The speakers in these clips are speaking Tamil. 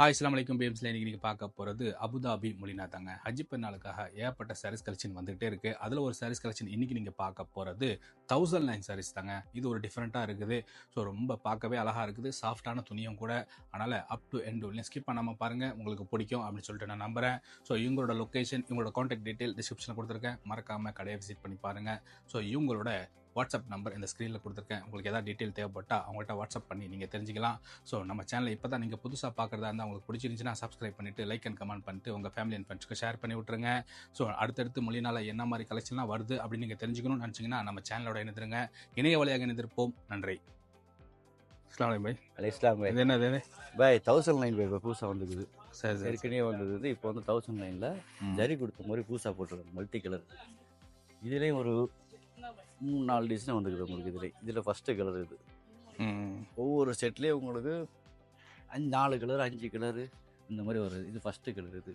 ஹாய் இஸ்லாம் அலைக்கும் பேம்ஸில் இன்றைக்கி நீங்கள் பார்க்க போகிறது அபுதாபி மொழினா தாங்க. ஹஜ் பெருநாளுக்காக ஏகப்பட்ட சாரீஸ் கலெக்ஷன் வந்துகிட்டே இருக்குது அதில் ஒரு சாரீஸ் கலெக்ஷன் இன்றைக்கி நீங்கள் பார்க்க போகிறது தௌசண்ட் நைன் சாரீஸ் தாங்க. இது ஒரு டிஃப்ரெண்ட்டாக இருக்குது. ஸோ ரொம்ப பார்க்கவே அழகாக இருக்குது. சாஃப்டான துணியும் கூட. அதனால் அப் டு எண்ட் வரலையும் ஸ்கிப் பண்ணாமல் பாருங்கள் உங்களுக்கு பிடிக்கும் அப்படின்னு சொல்லிட்டு நான் நம்புகிறேன் ஸோ இவங்களோட லொக்கேஷன் இவங்களோட காண்டாக்ட் டீட்டெயில் டிஸ்கிரிப்ஷனில் கொடுத்துருக்கேன். மறக்காமல் கடையை விசிட் பண்ணி பாருங்கள் ஸோ இவங்களோட வாட்ஸ்அப் நம்பர் இந்த ஸ்க்ரீனில் கொடுத்துருக்கேன். உங்களுக்கு ஏதாவது டீட்டெயில் தேவைப்பட்டால் அவங்கள்ட்ட வாட்ஸ்அப் பண்ணி நீங்கள் தெரிஞ்சுக்கலாம். ஸோ நம்ம சேனலை இப்போ தான் நீங்கள் புதுசாக பார்க்குறதா இருந்தால் உங்களுக்கு பிடிச்சிருந்துச்சுன்னா சப்ஸ்கிரைப் பண்ணிவிட்டு லைக் அண்ட் கமெண்ட் பண்ணிட்டு உங்கள் ஃபேமிலி அண்ட் ஃப்ரெண்ட்ஸ்க்கு ஷேர் பண்ணி விட்ருங்க ஸோ அடுத்தடுத்து மொழினால என்ன மாதிரி கலெக்ஷன்லாம் வருது அப்படின்னு நீங்கள் தெரிஞ்சுக்கணும்னு நினச்சிங்கன்னா நம்ம சேனலோட இணைந்துருங்க. இணைய வழியாக இணைந்திருப்போம். நன்றி. அஸ்லாம் பை அலை இஸ்லாம் பாய் இது? பாய் தௌசண்ட் லைன் பாய் இப்போ புதுசாக வந்துக்குது சரி சரி. ஏற்கனவே வந்தது வந்து இப்போ வந்து தௌசண்ட் லைனில். ஜரி கொடுத்த மாதிரி புதுசாக போட்டிருக்காங்க. மல்டி கலர் இதுலேயும் ஒரு மூணு நாலு டிசைன் வந்துக்குது உங்களுக்கு இதில். இதில் ஃபஸ்ட்டு கலர் இது. ஒவ்வொரு செட்லேயும் உங்களுக்கு அஞ்சு நாலு கலர் அஞ்சு கலரு இந்த மாதிரி வருது இது ஃபஸ்ட்டு கலர் இது.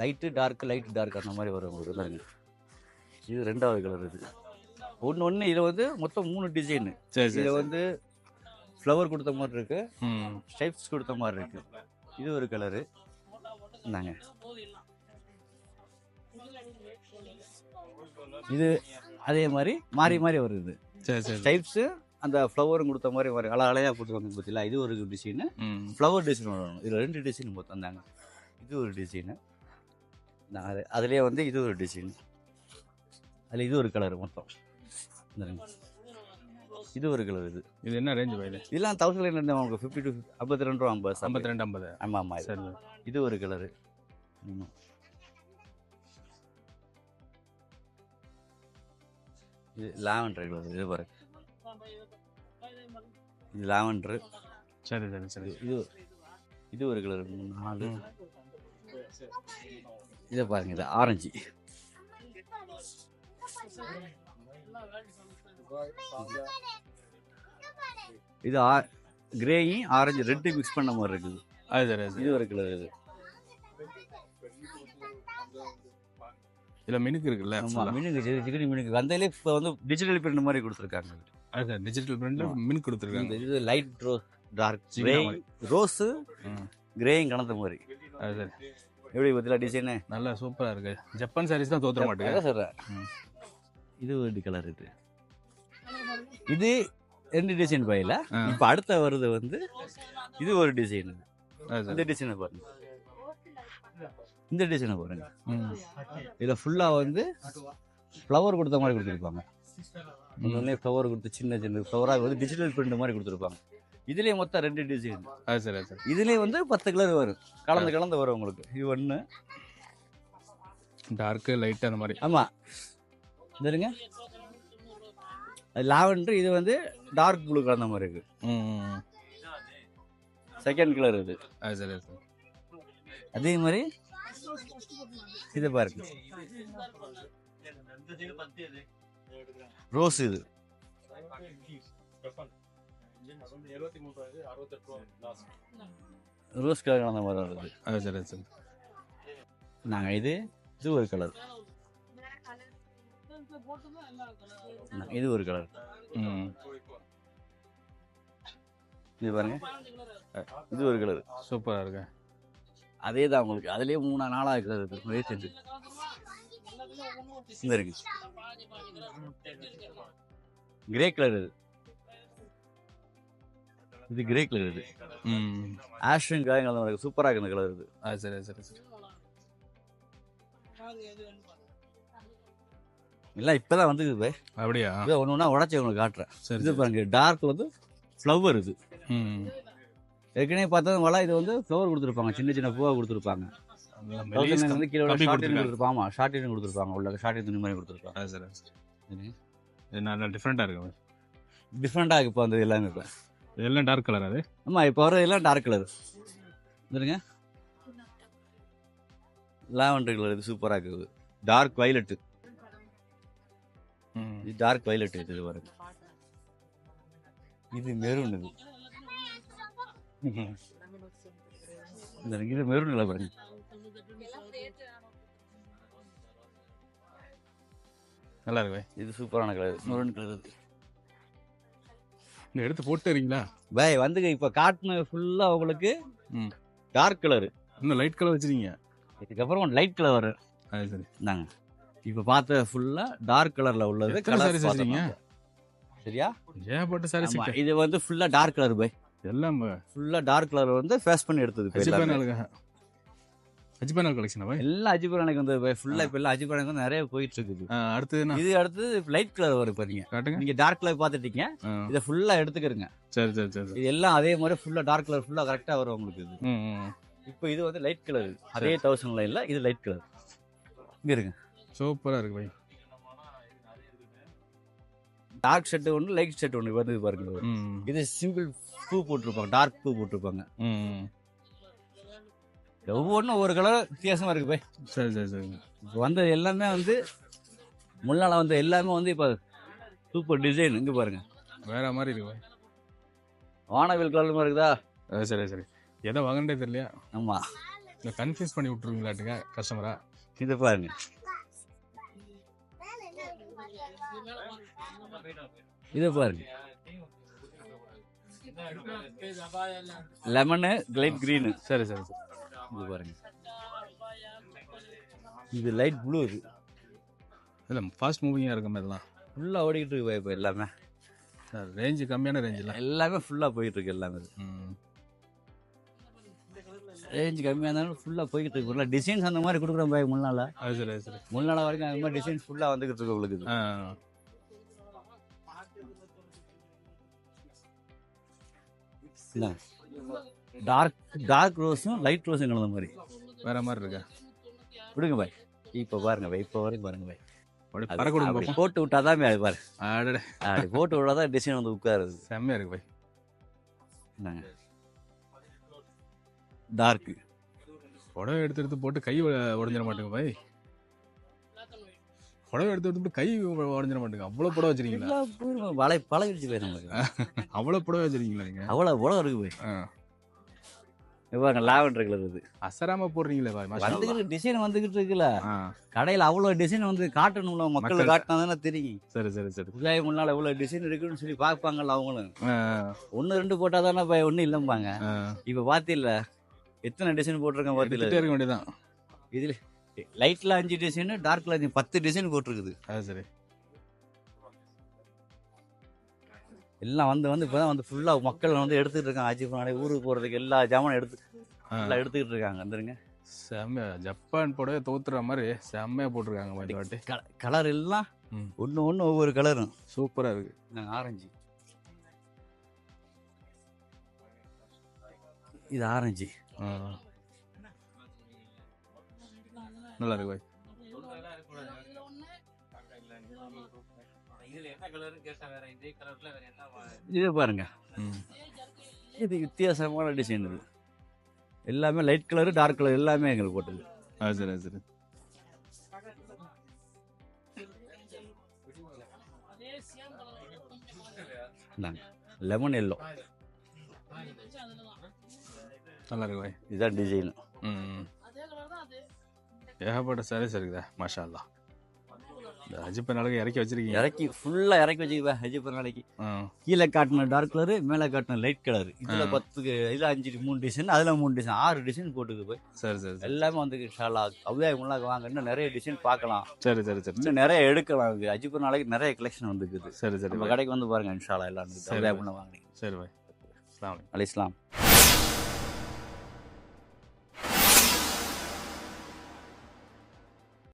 லைட்டு டார்க்கு லைட்டு டார்க் அந்த மாதிரி வரும் உங்களுக்கு பாருங்க இது ரெண்டாவது கலர் இது. ஒன்று ஒன்று இதில் வந்து மொத்தம் மூணு டிசைனு இதில் வந்து ஃப்ளவர் கொடுத்த மாதிரி இருக்குது ஸ்டைப்ஸ் கொடுத்த மாதிரி இருக்கு. இது ஒரு கலரு இந்தாங்க. இது அதே மாதிரி மாறி மாறி வருது. சரி சரி. ஸ்டைப்ஸு அந்த ஃப்ளவரும் கொடுத்த மாதிரி வரும் அழ அழகாக போட்டுருவாங்க பார்த்தீங்களா இது ஒரு டிசைனு ஃப்ளவர் டிசைன் வரும். இதில் ரெண்டு டிசைன் மொத்தம் வந்தாங்க. இது ஒரு டிசைனு அது அதுலேயே வந்து இது ஒரு டிசைன் அதில் இது ஒரு கலர் மொத்தம். இது ஒரு கலர் இது. இது என்ன ரேஞ்ச் இது? இதெல்லாம் தௌசண்ட் லைன் உங்களுக்கு ஃபிஃப்டி டு ஐம்பத்தி ரெண்டு ரூபா ஐம்பது ஐம்பத்தி ரெண்டு ஐம்பது. ஆமாம் ஆமாம் இது. ஒரு கலரு இது லாவெண்டர் இது பாரு. இது லாவெண்டர். சரி சரி சரி. இது இது ஒரு கலர் நாலு. இதை பாருங்க இது ஆரஞ்சு. இது ஆ கிரேயும் ஆரஞ்சு ரெட்டு மிக்ஸ் பண்ண மாதிரி இருக்குது. அது இது ஒரு கலர் இது. இதில் மினுக்கு இருக்குல்ல ஆமா மினுக்கு சிக்கனி மினுக்கு. வந்தாலே இப்போ வந்து டிஜிட்டல் பிரிண்ட் மாதிரி கொடுத்துருக்காங்க. அது டிஜிட்டல் பிரிண்ட்ல. மினுக்கு கொடுத்துருக்காங்க. இது light rose dark grey. Rose. கிரேயும் கலந்த மாதிரி. அது. சரி எப்படி பத்தில டிசைனு நல்லா சூப்பரா இருக்கு. ஜப்பான் சாரீஸ் தான் தோத்துற மாட்டேங்க. சொல்கிறேன். இது ஒரு கலர் இது. இது ரெண்டு டிசைன் பையில. இப்போ அடுத்த வருது வந்து இது ஒரு டிசைன் இந்த டிசைனை பாருங்க. இந்த டிசைனை பாருங்க இதில் ஃபுல்லாக வந்து ஃப்ளவர் கொடுத்த மாதிரி கொடுத்துருப்பாங்க. ஒன்றுமே ஃப்ளவர் கொடுத்து சின்ன சின்ன ஃப்ளவராக வந்து டிஜிட்டல் பிரிண்ட் மாதிரி கொடுத்துருப்பாங்க. இதுலேயே மொத்தம் ரெண்டு டிசைன் அது சரி இதுலேயே வந்து பத்து கலர் வரும். கலந்து கலந்து வரும் உங்களுக்கு. இது ஒன்று டார்க்கு லைட் அந்த மாதிரி. ஆமாம் அது லாவெண்டர் இது வந்து டார்க் ப்ளூ கலந்த மாதிரி இருக்கு. செகண்ட் கலர் இது. அது சரி சரி. அதே மாதிரி இது பாருங்க ரோஸ் இது. ரோஸ் கலர் கலந்த மாதிரி வருது அது சரி சரி. நாங்கள் இது இது ஒரு கலர் இது ஒரு கலர் ம். இது பாருங்க. இது ஒரு கலர் சூப்பரா இருக்கு. அதே தான் உங்களுக்கு. அதுலயே மூணா நாலா கலர் இருக்கு. ரேட் இந்த இருக்கு. கிரே கலர் இது. இது கிரே கலர் இது. ம் ஆஷ்டன் கலர் மாதிரி சூப்பராக இருக்கு இந்த கலர் இது. அது சரி சரி சரி. எல்லாம் இப்பதான் வந்துக்குது பை. அப்படியா? இதை ஒன்று ஒன்றா உடச்சி உங்களுக்கு காட்டுறேன். சரி இது பாருங்க டார்க் வந்து ஃப்ளவர் இது. ம். ஏற்கனவே பார்த்தா வள இது வந்து ஃப்ளவர் கொடுத்துருப்பாங்க. சின்ன சின்ன பூவா கொடுத்துருப்பாங்க. வந்து கீழே. கொடுத்துருப்பாங்க ஆமா ஷார்ட் கொடுத்துருப்பாங்க. உள்ள ஷார்ட் துணி மாதிரி கொடுத்துருப்பாங்க சரி நல்லா டிஃப்ரெண்ட்டாக இருக்கு டிஃப்ரெண்டாக இப்போ வந்து எல்லாமே இப்போ. இதெல்லாம் டார்க் கலர் அது? ஆமா இப்போ வரதெல்லாம் டார்க் கலர் இருங்க லாவெண்டர் கலர் இது சூப்பராக இருக்குது டார்க் வயலட்டு ம். இது டார்க் வயலட் இது பாருங்க. இது மெரூன் இது. மெரூன் இல்லை பாருங்க நல்லா இருக்கு. இது சூப்பரான கலர் மெரூன் கலர் இந்த எடுத்து போட்டு வரீங்களா பாய் வந்துங்க. இப்போ காட்டின ஃபுல்லாக உங்களுக்கு டார்க் கலர் இன்னும் லைட் கலர் வச்சிருக்கீங்க. இதுக்கப்புறம் லைட் கலர் வரும். அது சரி. இந்தாங்க. இப்போ பார்த்த ஃபுல்லா டார்க் கலர்ல உள்ளது கலர் வச்சிருக்கீங்க? சரியா? ஏகப்பட்ட சாரீஸ் ஆமா, இது வந்து ஃபுல்லா டார்க் கலர் பை எல்லாம் ஃபுல்லா டார்க் கலர் வந்து ஃபேஸ் பண்ணி எடுத்தது அஜிபானால் கலெக்ஷனா எல்லாம் அஜிபுரானுக்கு வந்து பை ஃபுல்லா இப்ப எல்லாம் அஜிபுரானுக்கு வந்து நிறைய போயிட்டு இருக்குது. என்ன? இது அடுத்து லைட் கலர் வரும் பாருங்க காட்டுங்க. நீங்க டார்க் கலர் பார்த்துட்டீங்க இதை ஃபுல்லா எடுத்துக்கிறங்க சரி சரி சரி இது எல்லாம் அதே மாதிரி ஃபுல்லா டார்க் கலர் ஃபுல்லா கரெக்டா வரும் உங்களுக்கு இது. இப்போ இது வந்து லைட் கலர் அதே தௌசண்ட் லைன்ல இது லைட் கலர் இங்க இருங்க. சூப்பரா இருக்கு பாய் டார்க் ஷர்ட் ஒன்று லைட் ஷர்ட் ஒன்று வருது பாருங்க. இது சிம்பிள் பூ போட்டிருப்பாங்க டார்க் பூ போட்டிருப்பாங்க. ஒவ்வொன்றும் ஒவ்வொரு கலர் வித்தியாசமா இருக்கு போய். சரி சரி சரி. வந்தது எல்லாமே வந்து முன்னால வந்து எல்லாமே வந்து இப்போ சூப்பர் டிசைன் இங்க பாருங்க. வேற மாதிரி இருக்கு வானவில் கலர் இருக்குதா? சரி சரி. எதை வாங்கண்டே தெரியலையா? ஆமா. இல்லை கன்ஃபியூஸ் பண்ணி விட்டுருவீங்களாட்டுங்க கஸ்டமரா இதை பாருங்க. இதை பாருங்க. லெமனு லைட் கிரீனு சரி சரி சரி. இது பாருங்க. இது லைட் ப்ளூ இது. இல்லை ஃபாஸ்ட் மூவிங்காக இருக்கும் இதெல்லாம் ஃபுல்லாக ஓடிக்கிட்டு இருக்கு இப்போ எல்லாமே. ரேஞ்சு கம்மியான ரேஞ்சில் எல்லாமே ஃபுல்லாக போயிட்டு இருக்கு எல்லாமே. ரேஞ்ச் கம்மியாக இருந்தாலும் ஃபுல்லாக போய்கிட்டு இருக்கு. ஃபுல்லாக டிசைன்ஸ் அந்த மாதிரி கொடுக்குறோம் பாய் முன்னால. அது சரி சரி. முன்னால வரைக்கும் அந்த மாதிரி டிசைன்ஸ் ஃபுல்லாக வந்துகிட்டு இருக்கு உங்களுக்கு. ஆ டார்க் டார்க் ரோஸும் லைட் ரோஸும் கலந்த மாதிரி. வேற மாதிரி இருக்கா? விடுங்க பாய். இப்போ பாருங்க பாய் இப்போ வரைக்கும் பாருங்க பாய். அப்படி போட்டு விட்டாதான் அது பாரு. அப்படி போட்டு விட்டாதான் டிசைன் வந்து உட்காருது செம்மையா இருக்கு பாய். என்னங்க? டார்க் புடவை எடுத்து எடுத்து போட்டு கை உடைஞ்சிட மாட்டேங்க பாய். புடவை எடுத்து எடுத்து கை உடைஞ்சிட மாட்டேங்க. அவ்வளோ புடவை வச்சிருக்கீங்களா? வளை பழகிடுச்சு போய் நமக்கு. அவ்வளோ புடவை வச்சிருக்கீங்களா நீங்க? அவ்வளோ உலகம் இருக்கு போய். பாருங்க லாவெண்டர் கலர் இது. அசராம போடுறீங்களே. வந்துக்கிட்டு டிசைன் வந்துகிட்டு இருக்குல்ல. கடையில் அவ்வளோ டிசைன் வந்து காட்டணும்ல மக்கள் காட்டினா தானே தெரியும். சரி சரி சரி. புதிய முன்னால் இவ்வளோ டிசைன் இருக்குன்னு சொல்லி பார்ப்பாங்கல்ல அவங்களும். ஒன்று ரெண்டு போட்டால் தானே இப்போ ஒன்றும் இல்லைம்பாங்க. இப்போ பார்த்தில்ல எத்தனை டிசைன் போட்டிருக்கேன் பார்த்தில்ல இருக்க வேண்டியதான் இதில் லைட்டில் அஞ்சு டிசைனு டார்க்கில் அஞ்சு பத்து டிசைன் போட்டிருக்குது. அது சரி. எல்லாம் வந்து வந்து இப்போ தான் வந்து ஃபுல்லாக மக்கள் வந்து எடுத்துக்கிட்டு இருக்காங்க. அஜிப் நாளை ஊருக்கு போகிறதுக்கு எல்லா ஜாமானும் எடுத்து. எல்லாம் எடுத்துக்கிட்டு இருக்காங்க. வந்துருங்க. செம்மையா ஜப்பான் புடவை தோத்துற மாதிரி செம்மையா போட்டிருக்காங்க இந்த வாட்டி கலர் எல்லாம். ஒன்று ஒன்று ஒவ்வொரு கலரும் சூப்பரா இருக்கு. நாங்கள் ஆரஞ்சு இது ஆரஞ்சு. நல்லா இருக்கு பாய் இது பாருங்க இது வித்தியாசமான டிசைன் இது எல்லாமே லைட் கலரு டார்க் கலர் எல்லாமே எங்களுக்கு போட்டது அது சரி அது சரி லெமன் எல்லோ நல்லா இருக்கு இதுதான் டிசைன் ம் ஏகப்பட்ட சாரீஸ் இருக்குதா மாஷா அல்லாஹ் இந்த அஜிப்ப நாளுக்கு இறக்கி வச்சிருக்கீங்க. இறக்கி ஃபுல்லாக இறக்கி வச்சுக்குவேன் ஹஜிபர் நாளைக்கு கீழே காட்டின டார்க் கலரு மேலே காட்டின லைட் கலர் இதில் ஆ. பத்து இதில் அஞ்சு மூணு டிசைன் அதில் மூணு டிசைன் ஆறு டிசைன் போட்டுக்கு போய் சரி சரி எல்லாமே வந்து ஷாலா அவ்வியா முன்னாக வாங்க இன்னும் நிறைய டிசைன் பார்க்கலாம். சரி சரி சரி. இன்னும் நிறைய எடுக்கலாம் இது அஜிபர் நாளைக்கு நிறைய கலெக்ஷன் வந்துக்குது சரி சரி நம்ம கடைக்கு வந்து பாருங்க இன்ஷாலா எல்லாம் சரி. முன்ன வாங்கினீங்க சரி பாய். அஸ்ஸலாமு அலைக்கும். அலி இஸ்லாம்